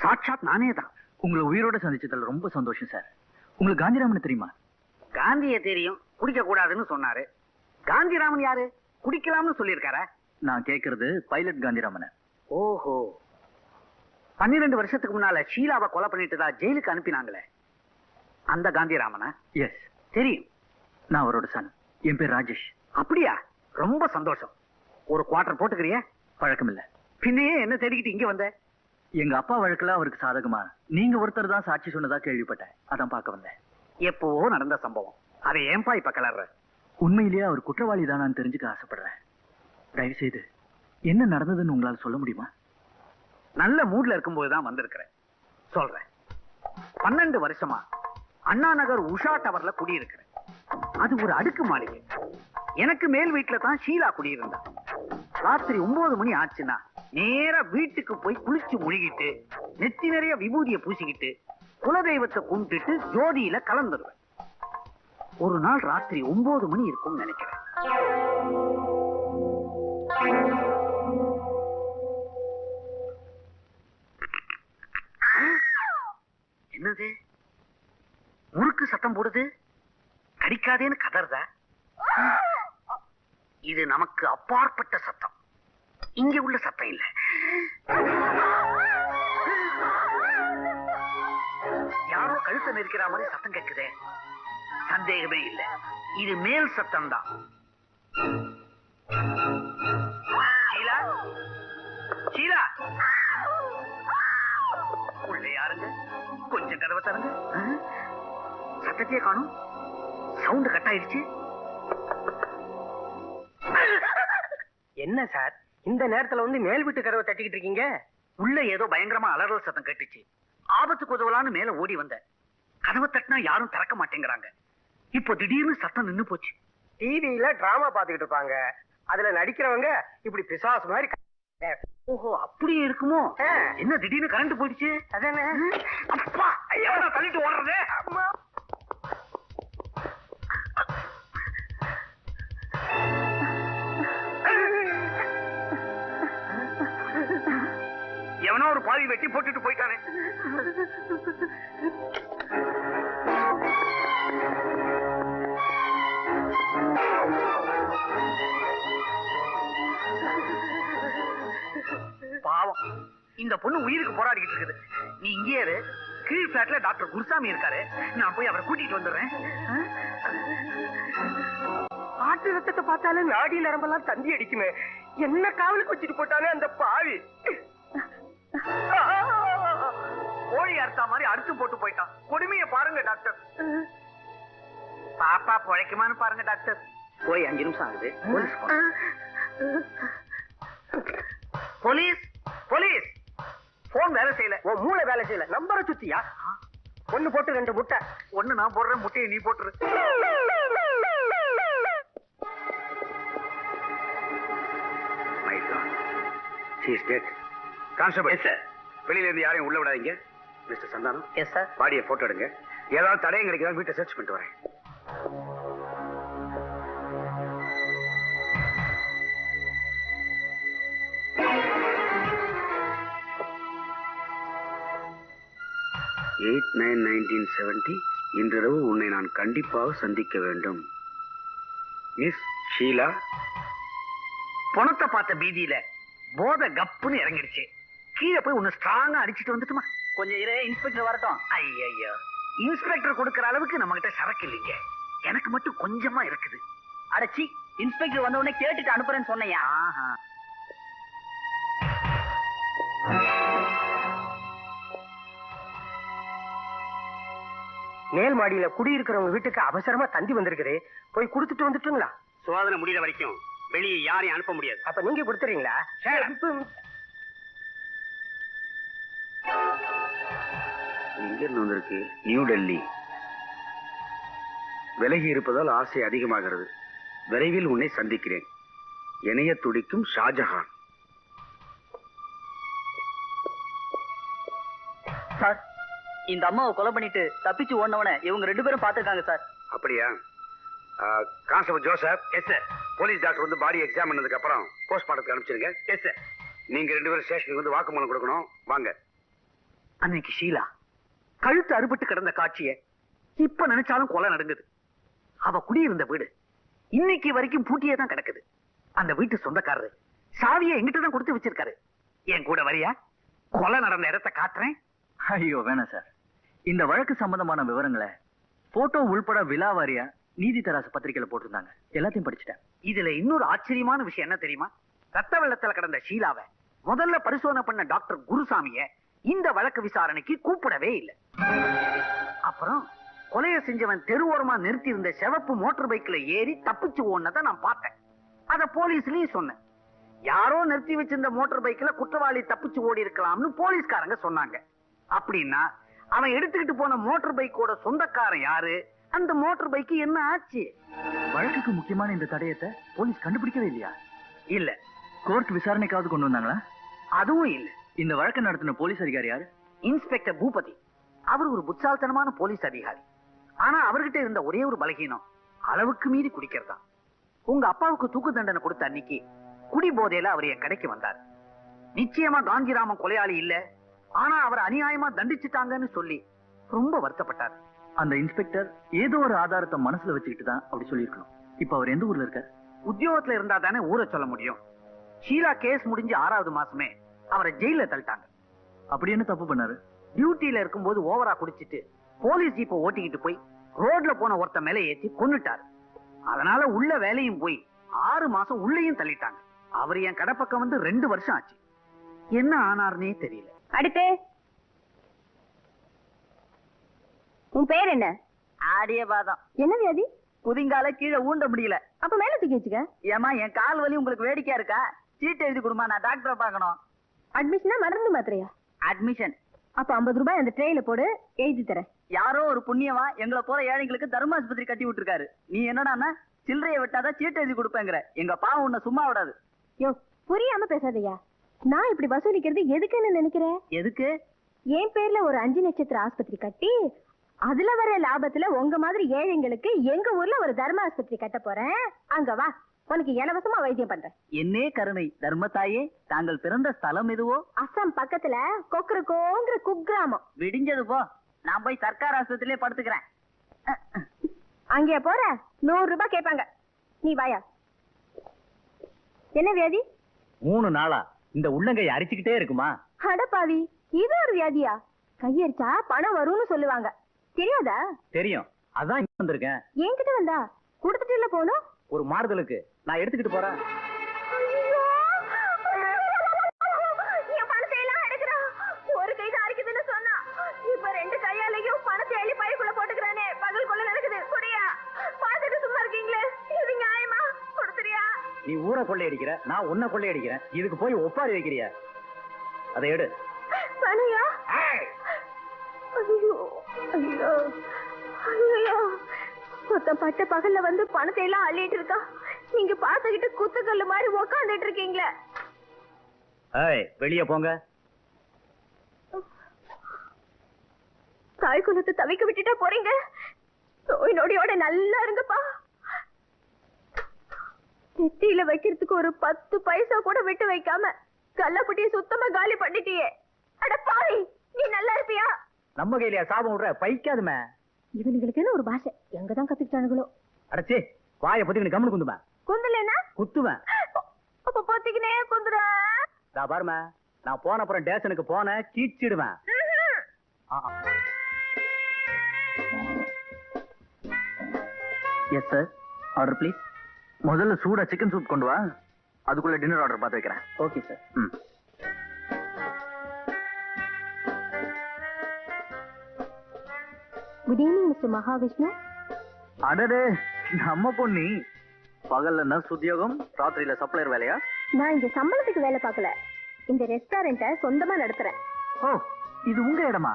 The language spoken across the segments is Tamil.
சாட்சாத் நானே தான். உங்களை உயிரோட சந்திச்சதுல ரொம்ப சந்தோஷம் சார். உங்களுக்கு காந்திராமன் தெரியுமா? காந்திய தெரியும். குடிக்க கூடாதுன்னு சொன்னாரு. காந்திராமன் யாரு? குடிக்கலாம்னு சொல்லியிருக்காரா? நான் கேக்குறது பைலட் காந்திராமனை. ஓஹோ. பன்னிரெண்டு வருஷத்துக்கு முன்னால ஷீலாவை கொலை பண்ணிட்டு தான் ஜெயிலுக்கு அனுப்பினாங்களே. அந்த காந்திராமனா? எஸ் தெரியும். நான் அவரோட சன் என் பேர் ராஜேஷ். அப்படியா? ரொம்ப சந்தோஷம். ஒரு குவார்டர் போட்டுக்கிறியா? பழக்கம் இல்ல. பின்னையே என்ன தேடிக்கிட்டு இங்க வந்த? எங்க அப்பா வழக்குல அவருக்கு சாதகமா? நீங்க ஒருத்தர் தான் சாட்சி சொன்னதா கேள்விப்பட்டேன். அதான் பார்க்க வந்தேன். எப்பவோ நடந்த சம்பவம். அதை ஏன்பா இப்ப கலர்ற? உண்மையிலேயே அவர் குற்றவாளி தானான்னு தெரிஞ்சுக்க ஆசைப்படுறேன். தயவு செய்து என்ன நடந்ததுன்னு உங்களால சொல்ல முடியுமா? நல்ல மூட்ல இருக்கும்போது தான் வந்திருக்கிறேன். சொல்றேன். பன்னெண்டு வருஷமா அண்ணா நகர் உஷா டவர்ல குடியிருக்கிறேன். அது ஒரு அடுக்கு மாளிகை. எனக்கு மேல் வீட்டுல தான் ஷீலா குடியிருந்தா. ராத்திரி ஒன்பது மணி ஆச்சுன்னா நேரா வீட்டுக்கு போய் குளிச்சு முழுகிட்டு நெத்தி நிறைய விபூதிய பூசிக்கிட்டு குலதெய்வத்தை கும்பிட்டுட்டு ஜோதியில கலந்துருவேன். ஒரு நாள் ராத்திரி ஒன்பது மணி இருக்கும் நினைக்கிறேன். என்னது? முறுக்கு சத்தம் போடுது? கடிக்காதேன்னு கதறதா? இது நமக்கு அப்பாற்பட்ட சத்தம். இங்க உள்ள சத்தம் இல்ல. யாரோ கழுத்தை நெரிக்கிற மாதிரி சத்தம் கேட்குதே சந்தேகமே இல்ல. இது மேல் சத்தம் தான் உள்ள யாருங்க? கொஞ்சம் கதவை தருங்க. சத்தத்தையே காணும். சவுண்ட் கட் ஆயிடுச்சு என்ன சார்? இந்த நேரத்துல வந்து மேல் வீட்டு கதவை தட்டிக்கிட்டு இருக்கீங்க? உள்ள ஏதோ பயங்கரமா அலறல் சத்தம் கேட்டுச்சு. ஆபத்துக்கு உதவலான்னு மேல ஓடி வந்தேன் கதவை தட்டினா யாரும் திறக்க மாட்டேங்கிறாங்க. இப்போ திடீர்னு சத்தம் நின்னு போச்சு. டிவியில டிராமா பாத்துக்கிட்டு இருப்பாங்க. அதுல நடிக்கிறவங்க இப்படி பிசாசு மாதிரி ஓஹோ அப்படியே இருக்குமோ. என்ன திடீர்னு கரண்ட் போயிடுச்சு? அதானே? அப்பா எவனா வெட்டி போட்டுட்டு போயிட்டானே. பாவம். இந்த பொண்ணு உயிருக்கு போராடிக்கிட்டு இருக்குது. நீ இங்கே இரு. கீழ் பிளாட்ல டாக்டர் குருசாமி இருக்காரு. நான் போய் அவரை கூட்டிட்டு வந்துடுறேன். ஆட்டு ரத்தத்தை பார்த்தாலே நாடி நரம்பெல்லாம் தந்தி அடிக்குமே. என்ன காவலுக்கு வச்சுட்டு போட்டானே அந்த பாவி? கோழி அறுத்தா மாதிரி அறுத்து போட்டு போயிட்டான். கொடுமையை பாருங்க டாக்டர். பாப்பா பிழைக்குமான்னு பாருங்க டாக்டர். போய் அஞ்சு நிமிஷம் ஆகுது. Police police police. போன் வேலை செய்யல. உன் மூளை வேலை செய்யல. நம்பரை சுத்தியா? ஒண்ணு போட்டு ரெண்டு முட்டை. ஒண்ணு நான் போடுறேன் முட்டையை நீ போட்டுரு. கான்ஸ்டபிள் வெளியில இருந்து யாரையும் உள்ள விடாதீங்க. மிஸ்டர் சந்தானம்? எஸ் சார் பாடியை போட்டோ எடுங்க. ஏதாவது தடயம் கிடைக்குதா? வீட்டை சர்ச் பண்ணிட்டு வரேன். எயிட் நைன் நைன்டீன் செவன்டி இன்றிரவு உன்னை நான் கண்டிப்பாக சந்திக்க வேண்டும். மிஸ் ஷீலா பணத்தை பார்த்த பீதியில போத கப்புன்னு இறங்கிடுச்சு. கீழே போய் உன்னை ஸ்ட்ராங்கா அடிச்சிட்டு வந்துட்டுமா? கொஞ்சம் இரு இன்ஸ்பெக்டர் வரட்டும். ஐயோ இன்ஸ்பெக்டர் கொடுக்கற அளவுக்கு நம்ம கிட்ட சரக்கு இல்லைங்க. எனக்கு மட்டும் கொஞ்சமா இருக்குது. அடச்சி இன்ஸ்பெக்டர் வந்த உடனே கேட்டுட்டு அனுப்புறேன்னு சொன்னையா மேல் மாடியில குடியிருக்கிறவங்க வீட்டுக்கு அவசரமா தந்தி வந்திருக்குது. போய் கொடுத்துட்டு வந்துட்டுங்களா? சோதனை முடிகிற வரைக்கும் வெளியே யாரையும் அனுப்ப முடியாது. அப்ப நீங்க கொடுத்துறீங்களா? எங்க இருந்து வந்திருக்கு நியூ டெல்லி. விலகி இருப்பதால் ஆசை அதிகமாகிறது. விரைவில் உன்னை சந்திக்கிறேன். இணைய துடிக்கும் ஷாஜஹான். சார் இந்த அம்மாவை கொலை பண்ணிட்டு தப்பிச்சு ஓடினவன இவங்க ரெண்டு பேரும் பாத்துருக்காங்க சார். அப்படியா? Constable Joseph. Yes sir police doctor வந்து பாடி எக்ஸாம் பண்ணதுக்கு அப்புறம் போஸ்ட்மார்ட்டத்துக்கு அனுப்பிச்சிருங்க. எஸ் சார் நீங்க ரெண்டு பேரும் ஸ்டேஷனுக்கு வந்து வாக்குமூலம் கொடுக்கணும். வாங்க. அன்னைக்கு ஷீலா கழுத்து அறுபட்டு கிடந்த காட்சிய இப்ப நினைச்சாலும் கொலை நடுங்குது அவ குடியிருந்த வீடு இன்னைக்கு வரைக்கும் பூட்டியே தான் கிடக்குது. அந்த வீட்டு சொந்தக்காரரு சாவியை எங்கிட்ட தான் கொடுத்து வச்சிருக்காரு. என் கூட வரியா? கொலை நடந்த இடத்தை காட்டுறேன். ஐயோ வேணாம் சார். இந்த வழக்கு சம்பந்தமான விவரங்களை போட்டோ உள்பட விலாவாரியா நீதி தராசு பத்திரிக்கையில போட்டிருந்தாங்க. எல்லாத்தையும் படிச்சுட்டேன். இதுல இன்னொரு ஆச்சரியமான விஷயம் என்ன தெரியுமா? ரத்த வெள்ளத்துல கிடந்த ஷீலாவை முதல்ல பரிசோதனை பண்ண டாக்டர் குருசாமிய இந்த வழக்கு விசாரணைக்கு கூப்பிடவே இல்லை. அப்புறம் கொலையை செஞ்சவன் தெருவோரமா நிறுத்தி இருந்த சிவப்பு மோட்டார் பைக்ல ஏறி தப்பிச்சு ஓடுனதை நான் பார்த்தேன். அத போலீஸ்லயும் சொன்னேன். யாரோ நிறுத்தி வச்சிருந்த மோட்டார் பைக்ல குற்றவாளி தப்பிச்சு ஓடி இருக்கலாம்னு போலீஸ்காரங்க சொன்னாங்க. அப்படின்னா அவன் எடுத்துக்கிட்டு போன மோட்டார் பைக்கோட சொந்தக்காரன் யாரு? அந்த மோட்டார் பைக்கு என்ன ஆச்சு? வழக்குக்கு முக்கியமான இந்த தடயத்தை போலீஸ் கண்டுபிடிக்கவே இல்லையா? இல்ல. கோர்ட் விசாரணைக்காவது கொண்டு வந்தாங்களா? அதுவும் இல்ல. இந்த வழக்கை நடத்தின போலீஸ் அதிகாரி யாரு? இன்ஸ்பெக்டர் பூபதி. அவர் ஒரு புத்தால்தனமான போலீஸ் அதிகாரி. ஆனா அவர்கிட்ட இருந்த ஒரே ஒரு பலகீனம் அளவுக்கு மீறி குடிக்கிறதா. உங்க அப்பாவுக்கு தூக்கு தண்டனை கொடுத்த அன்னைக்கு குடி போதையில அவர் என் கடைக்கு வந்தார். நிச்சயமா காந்திராமன் கொலையாளி இல்ல. ஆனா அவர் அநியாயமா தண்டிச்சுட்டாங்கன்னு சொல்லி ரொம்ப வருத்தப்பட்டார். அந்த இன்ஸ்பெக்டர் ஏதோ ஒரு ஆதாரத்தை மனசுல வச்சுக்கிட்டு தான் அப்படி சொல்லியிருக்கணும். இப்ப அவர் எந்த ஊர்ல இருக்கார்? உத்தியோகத்துல இருந்தா தானே ஊரை சொல்ல முடியும். ஷீலா கேஸ் முடிஞ்சு ஆறாவது மாசமே அவரை ஜெயில தள்ளிட்டாங்க. அப்படி என்ன தப்பு பண்ணாரு? டியூட்டில இருக்கும்போது ஓவரா குடிச்சிட்டு போலீஸ் ஜீப்பை ஓட்டிக்கிட்டு போய் ரோட்ல போன ஒருத்த மேல ஏத்தி கொன்னுட்டாரு. அதனால உள்ள வேலையும் போய் ஆறு மாசம் உள்ளேயும் தள்ளிட்டாங்க. அவர் என் கடப்பக்கம் வந்து ரெண்டு வருஷம் ஆச்சு. என்ன ஆனார்னே தெரியல. அடுத்து. உன் பேர் என்ன? ஆடிய பாதம் என்ன வியாதி? குதிங்கால கீழே ஊண்ட முடியல. அப்ப மேல தூக்கி வச்சுக்க. ஏமா என் கால் வலி உங்களுக்கு வேடிக்கையா இருக்கா? சீட் எழுதி கொடுமா நான் டாக்டரை பார்க்கணும். அட்மிஷனா மருந்து மாத்திரையா அட்மிஷன் அப்ப 50 ரூபாய் அந்த ட்ரேல போடு எழுதி தரேன். யாரோ ஒரு புண்ணியமா எங்களை போற ஏழைங்களுக்கு தர்மாஸ்பத்திரி கட்டி விட்டுருக்காரு. நீ என்னடான்னா சில்லறைய விட்டாதான் சீட் எழுதி கொடுப்பேங்கிற. எங்க பாவம் உன்னை சும்மா விடாது. யோ புரியாம பேசாதயா. நான் இப்படி வசூலிக்கிறது எதுக்குன்னு நினைக்கிறேன் எதுக்கு? என் பேர்ல ஒரு அஞ்சு நட்சத்திர ஆஸ்பத்திரி கட்டி அதுல வர லாபத்துல உங்க மாதிரி ஏழைங்களுக்கு எங்க ஊர்ல ஒரு தர்ம ஆஸ்பத்திரி கட்ட போறேன். அங்க வா. உனக்கு இலவசமா வைத்தியம் பண்றேன். என்னே கருணை தர்மத்தாயே தாங்கள் பிறந்த ஸ்தலம் எதுவோ? அஸ்ஸாம் பக்கத்துல கொக்கரக்கோங்கிற குக்கிராமம். விடிஞ்சது போ. நான் போய் சர்க்கார் ஆஸ்பத்திரியிலே படுத்துக்கிறேன். அங்கே போற நூறு ரூபாய் கேட்பாங்க. நீ வாயா. என்ன வியாதி? மூணு நாளா இந்த உள்ளங்கை அரிச்சுக்கிட்டே இருக்குமா? அடப்பாவி இது ஒரு வியாதியா? கையரிச்சா பணம் வரும்னு சொல்லுவாங்க. தெரியாதா? தெரியும். அதான் இங்க வந்திருக்கேன். என்கிட்ட வந்தா? கொடுத்துட்டு இல்ல போகணும் ஒரு மாறுதலுக்கு நான் எடுத்துக்கிட்டு போறேன்? நீ ஊரை கொள்ளையடிக்கிற நான் உன்னை கொள்ளையடிக்கிறேன். இதுக்கு போய் ஒப்பாரி வைக்கிறிய? அதை எடு. ஒருத்தன் பட்ட பகல்ல வந்து பணத்தை எல்லாம் அள்ளிட்டு இருக்கான் நீங்க பார்த்துக்கிட்டு குத்துக்கல்லு மாதிரி உக்காந்துட்டு இருக்கீங்களே. வெளியே போங்க. தாய் குலத்தை தவிக்க விட்டுட்டா போறீங்க? நோய் நொடியோட நல்லா இருங்கப்பா. நெத்தியில வைக்கிறதுக்கு ஒரு பத்து பைசா கூட விட்டு வைக்காம கள்ளப்பட்டிய சுத்தமா காலி பண்ணிட்டியே. அட பாவி நீ நல்லா இருப்பியா? நம்ம கையிலயா சாபம் விடுற? பைக்காதுமே. இவனுங்களுக்குன்னு ஒரு பாஷை. எங்கதான் கத்துக்கிட்டானுங்களோ அடச்சி வாயை பத்தி கம்முனு குந்துவேன் குந்தலனா குத்துவேன் அப்ப போத்திக்கினே குந்துற நான் பாருமே நான் போன அப்புறம் டேஷனுக்கு போனேன் கீச்சிடுவேன். எஸ் சார் ஆர்டர் ப்ளீஸ் முதல்ல சூடா சிக்கன் சூப் கொண்டு வா. அதுக்குள்ள டின்னர் ஆர்டர் பார்த்து வைக்கிறேன். ஓகே சார் ம். Good evening mister Mahavishnu. அடடே நம்ம பொண்ணி. பகல்ல நர்ஸ் உத்தியோகம் ராத்திரியில சப்ளையர் வேலையா? நான் இங்க சம்பளத்துக்கு வேலை பார்க்கல. இந்த ரெஸ்டாரண்ட்டை சொந்தமா நடத்துறேன். ஓ இது உங்க இடமா?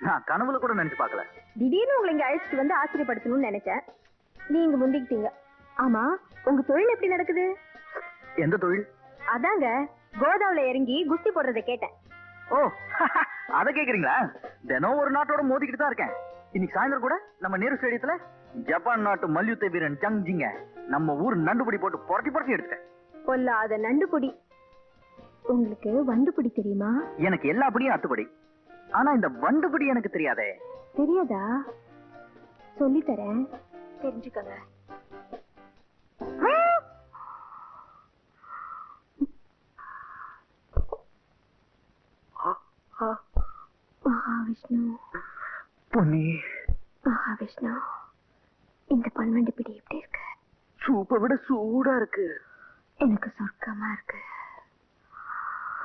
நான் கனவுல கூட நினைச்சு பார்க்கல. திடீர்னு உங்களை இங்க அழைச்சிட்டு வந்து ஆச்சரியப்படுத்தணும்னு நினைச்சேன். நீங்க முந்திக்கிட்டீங்க. ஆமா உங்க தொழில் எப்படி நடக்குது? எந்த தொழில்? அதாங்க கோதாவுல இறங்கி குஸ்தி போடுறதை கேட்டேன். ஓ அத கேக்குறீங்களா? தினம் ஒரு நாட்டோட மோதிக்கிட்டு தான் இருக்கேன். இன்னைக்கு சாயந்தரம் கூட நம்ம நேரு ஸ்டேடியத்துல ஜப்பான் நாட்டு மல்யுத்த வீரன் ஜங் ஜிங்க நம்ம ஊர் நண்டுபடி போட்டு புரட்டி புரட்டி எடுத்தேன் பொல்லாத நண்டுபுடி. உங்களுக்கு வண்டுபுடி தெரியுமா? எனக்கு எல்லா படியும் அத்துப்படி. ஆனா இந்த வண்டுபிடி எனக்கு தெரியாதே. தெரியாதா? சொல்லி தரேன். தெரிஞ்சுக்கங்க. மகாவிஷ்ணு. பொன்னி. மகாவிஷ்ணு இந்த பன்வண்டி பிடி எப்படி இருக்கு? சூப்பை விட சூடா இருக்கு. எனக்கு சொர்க்கமா இருக்கு.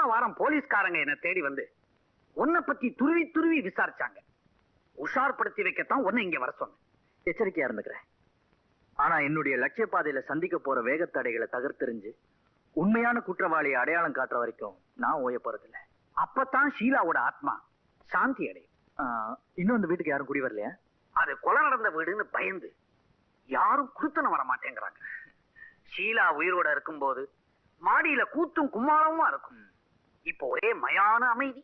வாரம் போலீஸ்காரங்க என்ன தேடி வந்து உன்னை பத்தி துருவி துருவி விசாரிச்சாங்க. உஷார்படுத்தி வைக்கத்தான் உன்னை இங்க வர சொன்னேன். எச்சரிக்கையா இருந்துக்கிறேன். ஆனா என்னுடைய லட்சிய பாதையில சந்திக்க போற வேகத்தடைகளை தகர்த்தெறிஞ்சு உண்மையான குற்றவாளியை அடையாளம் காட்டுற வரைக்கும் நான் ஓய போறதில்ல. அப்பதான் ஷீலாவோட ஆத்மா சாந்தி அடையும். ஆஹ், இன்னும் அந்த வீட்டுக்கு யாரும் குடி வரலையா? அது கொலை நடந்த வீடுன்னு பயந்து யாரும் குடுத்தனம் வர மாட்டேங்கிறாங்க. ஷீலா உயிரோட இருக்கும்போது மாடியில கூத்தும் கும்மாளமுமா இருக்கும். இப்போ ஒரே மயான அமைதி.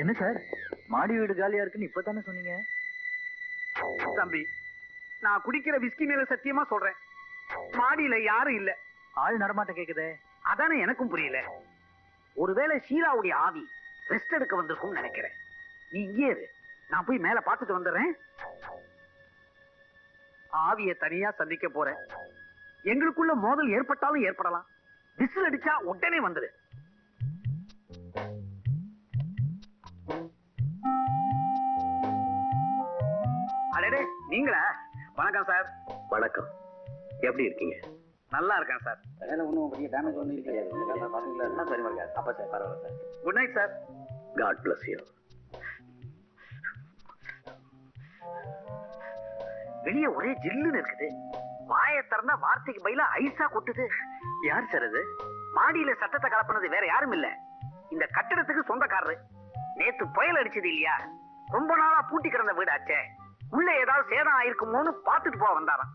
என்ன சார்? மாடி வீடு காலியா இருக்குன்னு இப்பதானே சொன்னீங்க? தம்பி நான் குடிக்கிற விஸ்கி மேல சத்தியமா சொல்றேன். மாடியில யாரும் இல்ல. ஆள் நடமாட்டம் கேக்குதே? அதானே எனக்கும் புரியல. ஒருவேளை ஷீலாவுடைய ஆவி ரெஸ்ட் எடுக்க வந்திருக்கும்னு நினைக்கிறேன். நீ இங்கே இரு. நான் போய் மேல பார்த்துட்டு வந்துடுறேன். ஆவிய தனியா சந்திக்க போறேன். எங்களுக்குள்ள மோதல் ஏற்பட்டாலும் ஏற்படலாம். விசில் அடிச்சா உடனே வந்துடு அடடே நீங்களா? வணக்கம் சார். வணக்கம். எப்படி இருக்கீங்க? நல்லா இருக்கேன் சார். வேலை ஒன்றும் பெரிய டேமேஜ் ஒன்றும் கிடையாது பார்த்தீங்களா சரிமா இருக்காது அப்பா சார் பரவாயில்ல sir. Good night sir God bless you வெளிய ஒரே ஜில்லுன்னு இருக்குது. வாயை திறந்தா வார்த்தைக்கு பதிலா ஐஸா கொட்டுது. யார் சார் அது? மாடியில சட்டத்தை கலப்புனது வேற யாரும் இல்ல. இந்த கட்டிடத்துக்கு சொந்தக்காரரு. நேத்து புயல் அடிச்சது இல்லையா? ரொம்ப நாளா பூட்டி கிடந்த வீடாச்சே. உள்ள ஏதாவது சேதம் ஆயிருக்குமோன்னு பாத்துட்டு போக வந்தாராம்.